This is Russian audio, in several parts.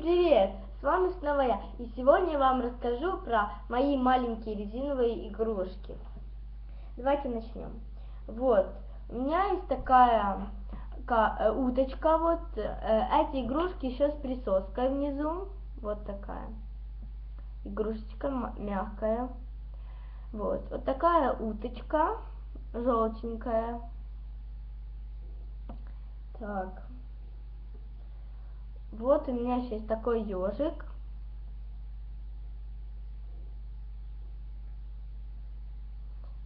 Привет! С вами снова я. И сегодня я вам расскажу про мои маленькие резиновые игрушки. Давайте начнем. Вот, у меня есть такая э, уточка, вот, э, эти игрушки еще с присоской внизу. Вот такая. Игрушечка мягкая. Вот, вот такая уточка, желтенькая. Так. Вот у меня сейчас такой ежик.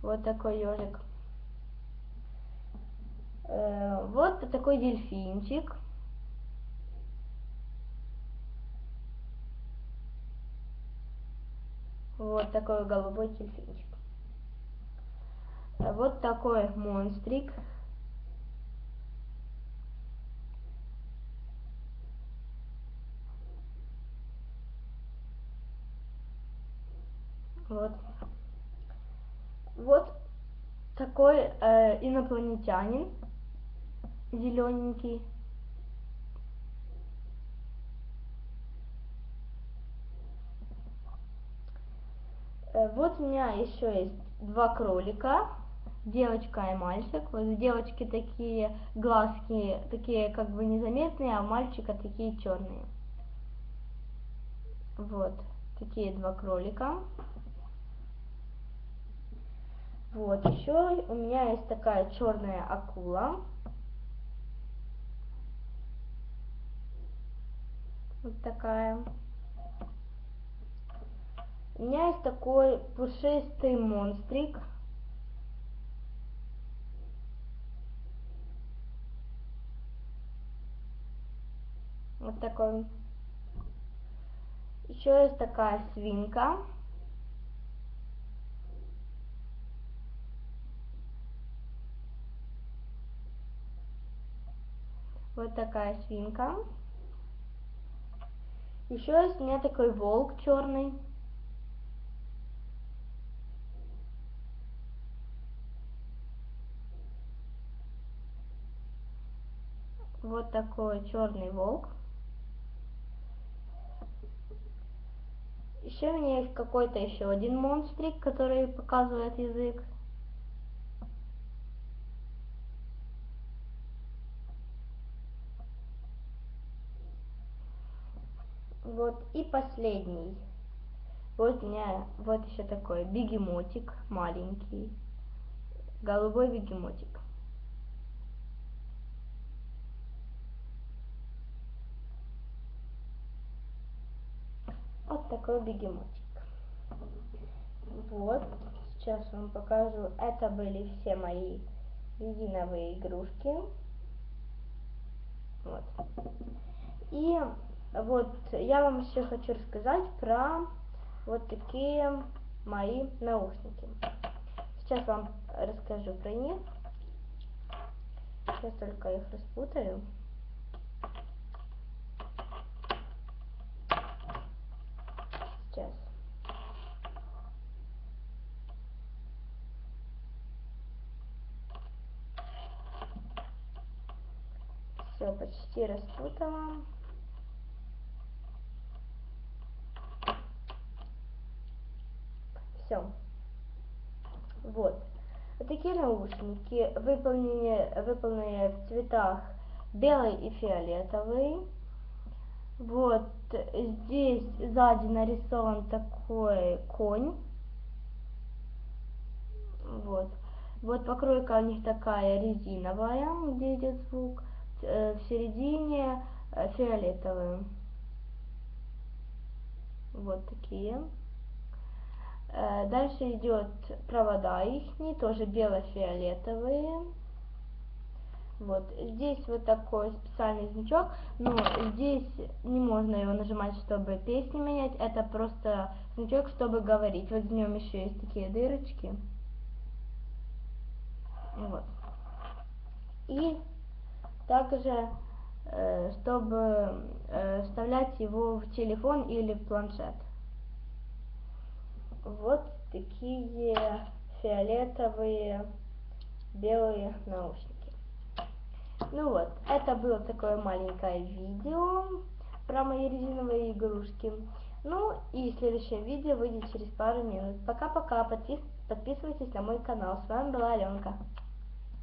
Вот такой ежик. Э, вот такой дельфинчик. Вот такой голубой дельфинчик. Э, вот такой монстрик. Вот. Вот такой э, инопланетянин зелененький. Э, вот у меня еще есть два кролика, девочка и мальчик. Вот девочки такие глазки, такие как бы незаметные, а у мальчика такие черные. Вот такие два кролика. Вот, еще у меня есть такая черная акула. Вот такая. У меня есть такой пушистый монстрик. Вот такой. Еще есть такая свинка. Вот такая свинка. Еще есть у меня такой волк черный. Вот такой черный волк. Еще у меня есть какой-то еще один монстрик, который показывает язык. Вот и последний. Вот у меня вот еще такой бегемотик маленький. Голубой бегемотик. Вот такой бегемотик. Вот, сейчас вам покажу. Это были все мои резиновые игрушки. Вот. И вот я вам еще хочу рассказать про вот такие мои наушники. Сейчас вам расскажу про них. Сейчас только их распутаю. Сейчас. Все, почти распутала. Все. Вот. Такие наушники, выполненные, выполненные в цветах белый и фиолетовый. Вот здесь сзади нарисован такой конь. Вот. Вот покройка у них такая резиновая, где идет звук. Э, в середине э, фиолетовые. Вот такие. Э, дальше идет провода их, тоже бело-фиолетовые. Вот, здесь вот такой специальный значок, но здесь не можно его нажимать, чтобы песни менять, это просто значок, чтобы говорить. Вот в нем еще есть такие дырочки. Вот. И также, э, чтобы э, вставлять его в телефон или в планшет вот такие фиолетовые белые наушники. Ну вот, это было такое маленькое видео про мои резиновые игрушки. Ну и следующее видео выйдет через пару минут. Пока-пока, подписывайтесь на мой канал. С вами была Аленка.